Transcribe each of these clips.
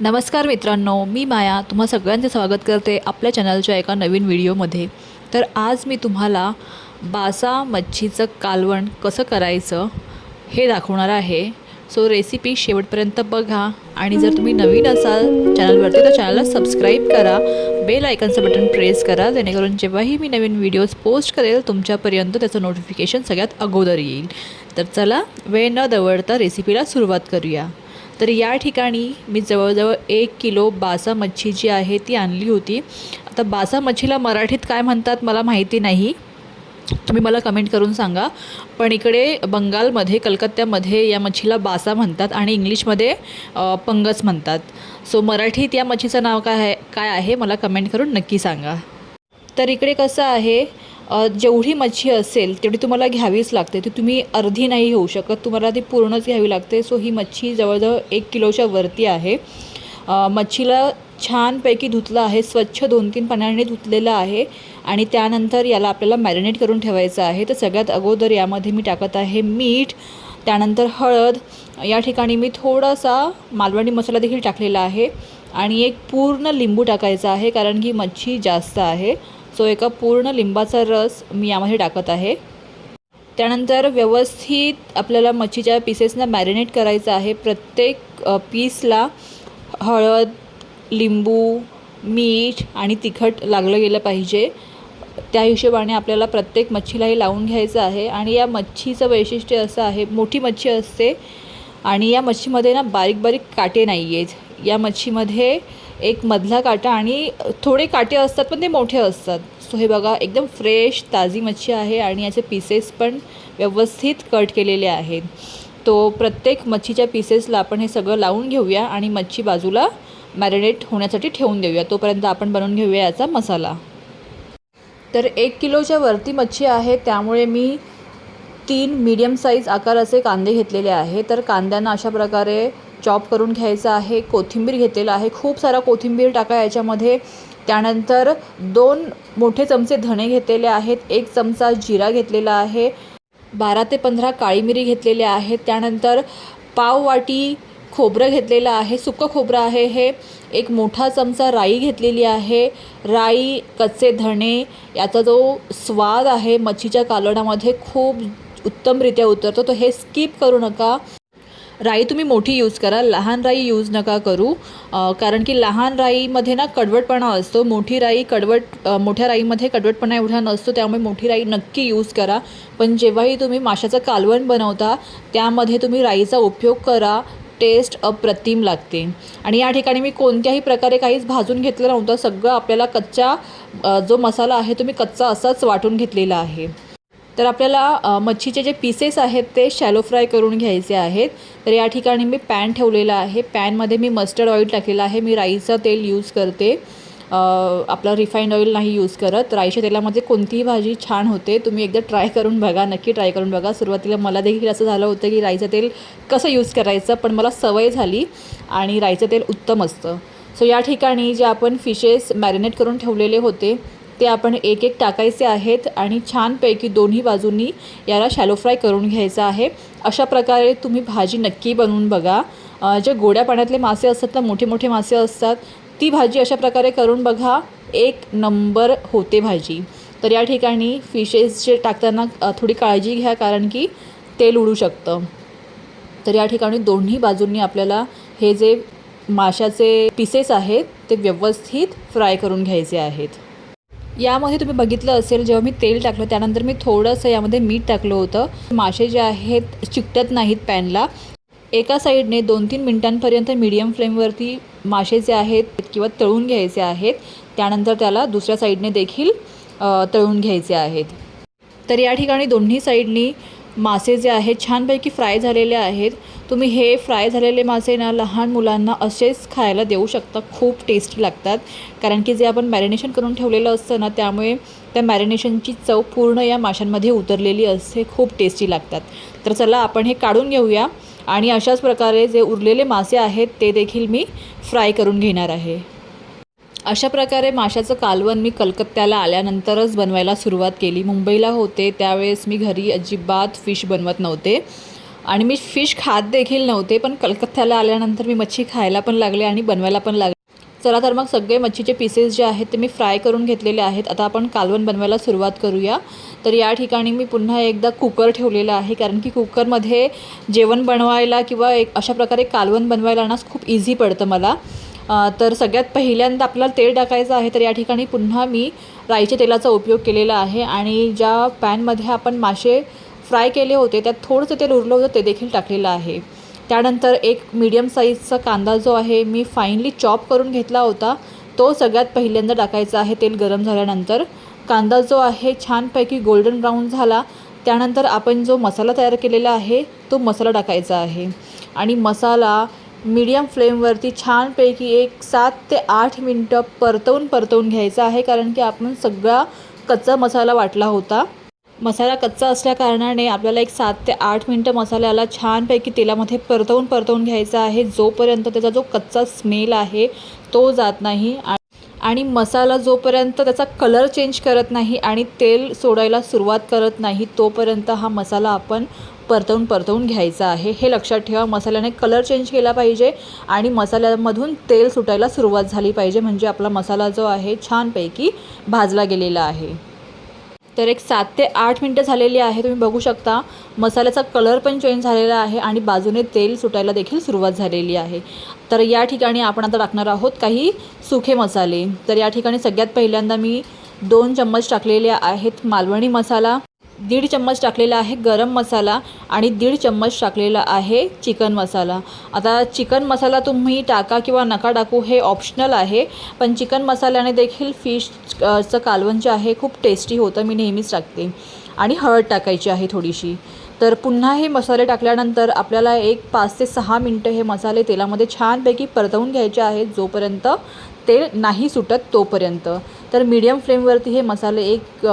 नमस्कार मित्रांनो मी माया. तुम्हा सगळ्यांचे स्वागत करते आपल्या चॅनलच्या एका नवीन व्हिडिओमध्ये. तर आज मी तुम्हाला बासा मच्छीचं कालवण कसं करायचं हे दाखवणार आहे. सो रेसिपी शेवटपर्यंत बघा. आणि जर तुम्ही नवीन असाल चॅनलवरती तर चॅनलला सबस्क्राईब करा. बेल आयकनचं बटन प्रेस करा. जेणेकरून जेव्हाही मी नवीन व्हिडिओज पोस्ट करेल तुमच्यापर्यंत त्याचं नोटिफिकेशन सगळ्यात अगोदर येईल. तर चला वेळ न दवडता रेसिपीला सुरुवात करूया. तर या ठिकाणी मी जवळजवळ एक किलो बासा मच्छी जी आहे ती आणली होती. आता बासा मच्छीला मराठीत काय म्हणतात मला माहिती नाही. तुम्ही मला कमेंट करून सांगा. पण इकडे बंगालमध्ये कलकत्त्यामध्ये या मच्छीला बासा म्हणतात आणि इंग्लिशमध्ये पंगस म्हणतात. सो मराठीत या मच्छीचं नाव काय आहे काय आहे मला कमेंट करून नक्की सांगा. तर इकडे कसं आहे जेवढी मच्छी असेल तेवढी तुम्हाला घ्यावीच लागते. ती तुम्ही अर्धी नाही घेऊ शकत. तुम्हाला ती पूर्णच घ्यावी लागते. सो ही मच्छी जवळजवळ एक किलोच्या वरती आहे. मच्छीला छानपैकी धुतलं आहे. स्वच्छ दोन तीन पाण्याने धुतलेलं आहे. आणि त्यानंतर याला आपल्याला मॅरिनेट करून ठेवायचं आहे. तर सगळ्यात अगोदर यामध्ये मी टाकत आहे मीठ त्यानंतर हळद. या ठिकाणी मी थोडासा मालवणी मसाला देखील टाकलेला आहे. आणि एक पूर्ण लिंबू टाकायचा आहे कारण की मच्छी जास्त आहे. सो एका पूर्ण लिंबाचा रस मी यामध्ये टाकत आहे. त्यानंतर व्यवस्थित आपल्याला मच्छीच्या पीसेसना मॅरिनेट करायचं आहे. प्रत्येक पीसला हळद लिंबू मीठ आणि तिखट लागलं गेलं पाहिजे. त्या हिशोबाने आपल्याला प्रत्येक मच्छीलाही लावून घ्यायचं आहे आणि या मच्छीचं वैशिष्ट्य असं आहे मोठी मच्छी असते आणि या मच्छीमध्ये ना बारीक बारीक काटे नाही आहेत या मच्छीमध्ये एक मधला काटा आणि थोडे काटे असतात पण ते मोठे असतात. सो हे बघा एकदम फ्रेश ताजी मच्छी आहे आणि याचे पीसेस पण व्यवस्थित कट केलेले आहेत. तो प्रत्येक मच्छीच्या पीसेसला आपण हे सगळं लावून घेऊया आणि मच्छी बाजूला मॅरिनेट होण्यासाठी ठेवून देऊया. तोपर्यंत आपण बनवून घेऊया याचा मसाला. तर एक किलोच्या वरती मच्छी आहे त्यामुळे मी तीन मीडियम साईज आकाराचे कांदे घेतलेले आहे. तर कांद्यांना अशा प्रकारे चॉप करून घ्यायचं आहे कोथिंबीर घेतलेला आहे. खूप सारा कोथिंबीर टाका याच्यामध्ये. त्यानंतर दोन मोठे चमचे धणे घेतलेले आहेत. एक चमचा जिरा घेतलेला आहे. बारा ते पंधरा काळी मिरी घेतलेल्या आहेत त्यानंतर पाव वाटी खोबरं घेतलेलं आहे. सुकं खोबरं आहे हे. एक मोठा चमचा राई घेतलेली आहे. राई कच्चे धणे याचा जो स्वाद आहे मच्छीच्या कालवणामध्ये खूप उत्तमरित्या उतरतो. तो हे स्किप करू नका. राई तुम्ही मोठी यूज करा. लहान राई यूज नका करू. कारण की लहान राईमध्ये ना कडवटपणा असतो. मोठी राई कडवट मोठ्या राईमध्ये कडवटपणा एवढा नसतो त्यामुळे मोठी राई नक्की यूज करा. पण जेव्हाही तुम्ही माशाचं कालवण बनवता त्यामध्ये तुम्ही राईचा उपयोग करा. टेस्ट अप्रतिम लागते. आणि या ठिकाणी मी कोणत्याही प्रकारे काहीच भाजून घेतलं नव्हतं. सगळं आपल्याला कच्चा जो मसाला आहे तो मी कच्चा असाच वाटून घेतलेला आहे. तर आपल्याला मच्छीचे जे पीसेस आहेत ते शॅलो फ्राय करून घ्यायचे आहेत. तर या ठिकाणी मी पॅन ठेवलेला आहे. पॅनमध्ये मी मस्टर्ड ऑइल टाकलेलं आहे. मी राईचं तेल यूज करते. आपलं रिफाईंड ऑइल नाही यूज करत. राईच्या तेलामध्ये कोणतीही भाजी छान होते. तुम्ही एकदा ट्राय करून बघा. नक्की ट्राय करून बघा. सुरुवातीला मला देखील असं झालं होतं की राईचं तेल कसं यूज करायचं पण मला सवय झाली आणि राईचं तेल उत्तम असतं. सो या ठिकाणी जे आपण फिशेस मॅरिनेट करून ठेवलेले होते ते आपण एक एक टाकायचे आहेत आणि छानपैकी दोन्ही बाजूंनी याला शॅलो फ्राय करून घ्यायचं आहे. अशा प्रकारे तुम्ही भाजी नक्की बनवून बघा. जे गोड्या पाण्यातले मासे असतात ना मोठे मोठे मासे असतात ती भाजी अशा प्रकारे करून बघा. एक नंबर होते भाजी. तर या ठिकाणी फिशेस जे टाकताना थोडी काळजी घ्या कारण की तेल उडू शकतं. तर या ठिकाणी दोन्ही बाजूंनी आपल्याला हे जे माशाचे पीसेस आहेत ते व्यवस्थित फ्राय करून घ्यायचे आहेत. यामध्ये तुम्ही बघितलं असेल जेव्हा मी तेल टाकलं त्यानंतर मी थोडंसं यामध्ये मीठ टाकलं होतं. मासे जे आहेत चिकटत नाहीत पॅनला. एका साईडने दोन तीन मिनटांपर्यंत मीडियम फ्लेमवरती मासे जे आहेत किंवा तळून घ्यायचे आहेत. त्यानंतर त्याला दुसऱ्या साईडने देखील तळून घ्यायचे आहेत. तर या ठिकाणी दोन्ही साईडनी मासे जे आहेत छानपैकी फ्राय झालेले आहेत. तुम्ही हे फ्राय झालेले मासे ना लहान मुलांना असेच खायला देऊ शकता. खूप टेस्टी लागतात. कारण की जे आपण मॅरिनेशन करून ठेवलेलं असतं ना त्यामुळे त्या मॅरिनेशनची चव पूर्ण या माशांमध्ये उतरलेली असते. खूप टेस्टी लागतात. तर चला आपण हे काढून घेऊया. आणि अशाच प्रकारे जे उरलेले मासे आहेत ते देखील मी फ्राय करून घेणार आहे. अशा प्रकारे माशाचं कालवण मी कलकत्त्याला आल्यानंतरच बनवायला सुरुवात केली. मुंबईला होते त्यावेळेस मी घरी अजिबात फिश बनवत नव्हते. आणि मी फिश खात देखील नव्हते पण कलकत्त्याला आल्यानंतर मी मच्छी खायला पण लागले आणि बनवायला पण लागले. चला तर मग सगळे मच्छीचे पीसेस जे आहेत ते मी फ्राय करून घेतलेले आहेत. आता आपण कालवण बनवायला सुरुवात करूया. तर या ठिकाणी मी पुन्हा एकदा कुकर ठेवलेला आहे कारण की कुकरमध्ये जेवण बनवायला किंवा एक अशा प्रकारे कालवण बनवायला ना खूप इझी पडतं मला. तर सगळ्यात पहिल्यांदा आपल्याला तेल टाकायचं आहे तर या ठिकाणी पुन्हा मी राईच्या तेलाचा उपयोग केलेला आहे आणि ज्या पॅनमध्ये आपण मासे फ्राय केले होते त्यात थोडंसं तेल उरलं होतं ते देखील टाकलेलं आहे. त्यानंतर एक मीडियम साईजचा कांदा जो आहे मी फाईनली चॉप करून घेतला होता. तो सगळ्यात पहिल्यांदा टाकायचा आहे तेल गरम झाल्यानंतर. कांदा जो आहे छानपैकी गोल्डन ब्राऊन झाला. त्यानंतर आपण जो मसाला तयार केलेला आहे तो मसाला टाकायचा आहे. आणि मसाला मीडियम फ्लेमवरती छानपैकी एक सात ते आठ मिनटं परतवून परतवून घ्यायचं आहे कारण की आपण सगळा कच्चा मसाला वाटला होता. मसाला कच्चा असल्याकारणाने आपल्याला एक सात ते आठ मिनटं मसाल्याला छानपैकी तेलामध्ये परतवून परतवून घ्यायचा आहे. जोपर्यंत त्याचा जो कच्चा स्मेल आहे तो जात नाही आणि मसाला जोपर्यंत त्याचा कलर चेंज करत नाही आणि तेल सोडायला सुरुवात करत नाही तोपर्यंत हा मसाला आपण परतवून परतवून घ्यायचा आहे. हे लक्षात ठेवा मसाल्याने कलर चेंज केला पाहिजे आणि मसाल्यामधून तेल सुटायला सुरुवात झाली पाहिजे. म्हणजे आपला मसाला जो आहे छानपैकी भाजला गेलेला आहे. तर एक सात ते आठ मिनटं झालेली आहे. तुम्ही बघू शकता मसाल्याचा कलर पण चेंज झालेला आहे आणि बाजूने तेल सुटायला देखील सुरुवात झालेली आहे. तर या ठिकाणी आपण आता टाकणार आहोत काही सुखे मसाले. तर या ठिकाणी सगळ्यात पहिल्यांदा मी दोन चम्मच टाकलेले आहेत मालवणी मसाला. दीड चम्मच टाकलेला आहे गरम मसाला आणि दीड चम्मच टाकलेला आहे चिकन मसाला. आता चिकन मसाला तुम्ही टाका किंवा नका टाकू हे ऑप्शनल आहे पण चिकन मसाल्याने देखील फिशचं कालवण जे आहे खूप टेस्टी होतं मी नेहमीच टाकते. आणि हळद टाकायची आहे थोडीशी. तर पुन्हा हे मसाले टाकल्यानंतर आपल्याला एक पाच ते सहा मिनटं हे मसाले तेलामध्ये छानपैकी परतवून घ्यायचे आहेत जोपर्यंत तेल नाही सुटत तोपर्यंत. तर मीडियम फ्लेमवरती हे मसाले एक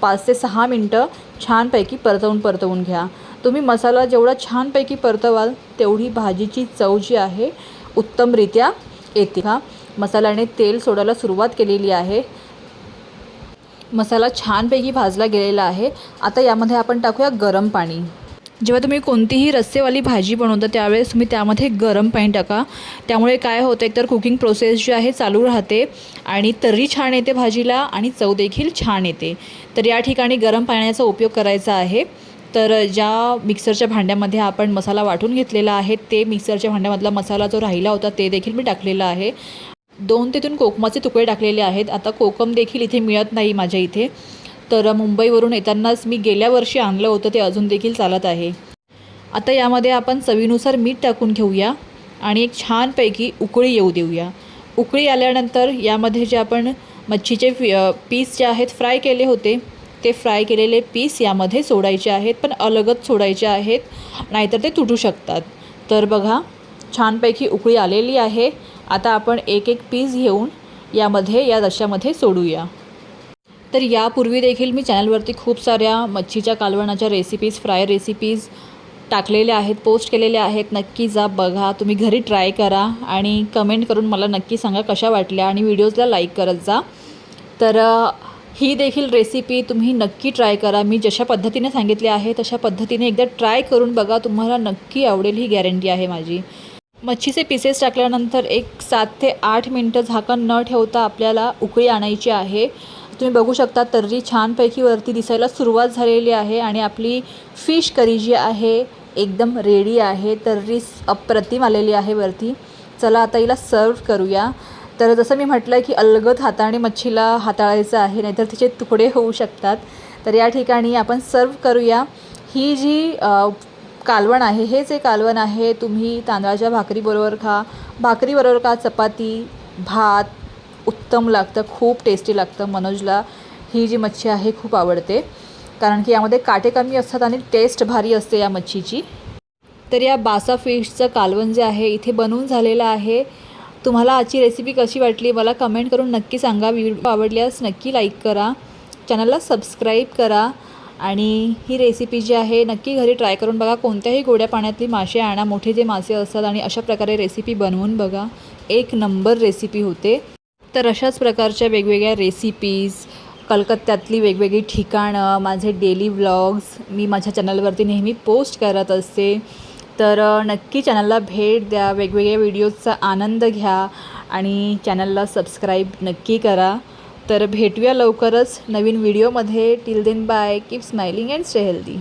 पाच ते सहा मिनटं छानपैकी परतवून परतवून घ्या. तुम्ही मसाला जेवढा छानपैकी परतवाल तेवढी भाजीची चव जी आहे उत्तमरित्या येते. हा मसाल्याने तेल सोडायला सुरुवात केलेली आहे. मसाला छानपैकी भाजला गेलेला आहे. आता यामध्ये आपण टाकूया गरम पाणी. जेव्हा तुम्ही कोणतीही रस्सेवाली भाजी बनवता त्यावेळेस तुम्ही त्यामध्ये गरम पाणी टाका. त्यामुळे काय होतं एकतर कुकिंग प्रोसेस जी आहे चालू राहते आणि तर्री छान येते भाजीला आणि चवदेखील छान येते. तर या ठिकाणी गरम पाण्याचा उपयोग करायचा आहे. तर ज्या मिक्सरच्या भांड्यामध्ये आपण मसाला वाटून घेतलेला आहे ते मिक्सरच्या भांड्यामधला मसाला जो राहिला होता ते देखील मी टाकलेला आहे. दोन ते तीन कोकमाचे तुकडे टाकलेले आहेत. आता कोकम देखील इथे मिळत नाही माझ्या इथे. तर मुंबईवरून येतानाच मी गेल्या वर्षी आणलं होतं ते अजून देखील चालत आहे. आता यामध्ये आपण चवीनुसार मीठ टाकून घेऊया आणि एक छानपैकी उकळी येऊ देऊया. उकळी आल्यानंतर यामध्ये जे आपण मच्छीचे पीस जे आहेत फ्राय केले होते ते फ्राय केलेले पीस यामध्ये सोडायचे आहेत पण अलगच सोडायचे आहेत नाहीतर ते तुटू शकतात. तर बघा छानपैकी उकळी आलेली आहे. आता आपण एक एक पीस घेऊन यामध्ये या दशामध्ये सोडूया. तर यापूर्वी देखील मी चॅनलवरती खूप साऱ्या मच्छीच्या कालवणाच्या रेसिपीज फ्राय रेसिपीज टाकलेल्या आहेत पोस्ट केलेल्या आहेत. नक्की जा बघा. तुम्ही घरी ट्राय करा आणि कमेंट करून मला नक्की सांगा कशा वाटल्या आणि व्हिडिओजला लाईक करत जा. तर ही देखील रेसिपी तुम्ही नक्की ट्राय करा. मी जशा पद्धतीने सांगितले आहे तशा पद्धतीने एकदा ट्राय करून बघा. तुम्हाला नक्की आवडेल ही गॅरंटी आहे माझी. मच्छीचे पीसेस टाकल्यानंतर एक सात ते आठ मिनटं झाकण न ठेवता आपल्याला उकळी आणायची आहे. तुम्ही बघू शकता तर्री छानपैकी वरती दिसायला सुरुवात झालेली आहे आणि आपली फिश करी जी आहे एकदम रेडी आहे. तर्री अप्रतिम आलेली आहे वरती. चला आता हिला सर्व करूया. तर जसं मी म्हटलं की अलगद हाताने मच्छीला हाताळायचं आहे नाहीतर तिचे तुकडे होऊ शकतात. तर या ठिकाणी आपण सर्व करूया. ही जी कालवण आहे हे जे कालवण आहे तुम्ही तांदळाच्या भाकरीबरोबर खा. भाकरीबरोबर खा चपाती भात उत्तम लागतं खूप टेस्टी लागतं. मनोजला ही जी मच्छी आहे खूप आवडते. कारण की यामध्ये काटे कमी असतात आणि टेस्ट भारी असते या मच्छीची. तर या बासा फिशचं कालवण जे आहे इथे बनवून झालेलं आहे. तुम्हाला आजची रेसिपी कशी वाटली मला कमेंट करून नक्की सांगा. व्हिडिओ आवडल्यास नक्की लाईक करा. चॅनलला सबस्क्राईब करा. आणि ही रेसिपी जी आहे नक्की घरी ट्राय करून बघा. कोणत्याही गोड्या पाण्यातली मासे आणा मोठे जे मासे असतात आणि अशा प्रकारे रेसिपी बनवून बघा. एक नंबर रेसिपी होते. तर अशाच प्रकारच्या वेगवेगळ्या रेसिपीज कलकत्त्यातली वेगवेगळी ठिकाणं माझे डेली व्लॉग्स मी माझ्या चॅनलवरती नेहमी पोस्ट करत असते. तर नक्की चॅनलला भेट द्या वेगवेगळ्या व्हिडिओजचा आनंद घ्या आणि चॅनलला सबस्क्राईब नक्की करा. तर भेटूया लवकरच नवीन व्हिडिओमध्ये till then bye keep smiling and stay healthy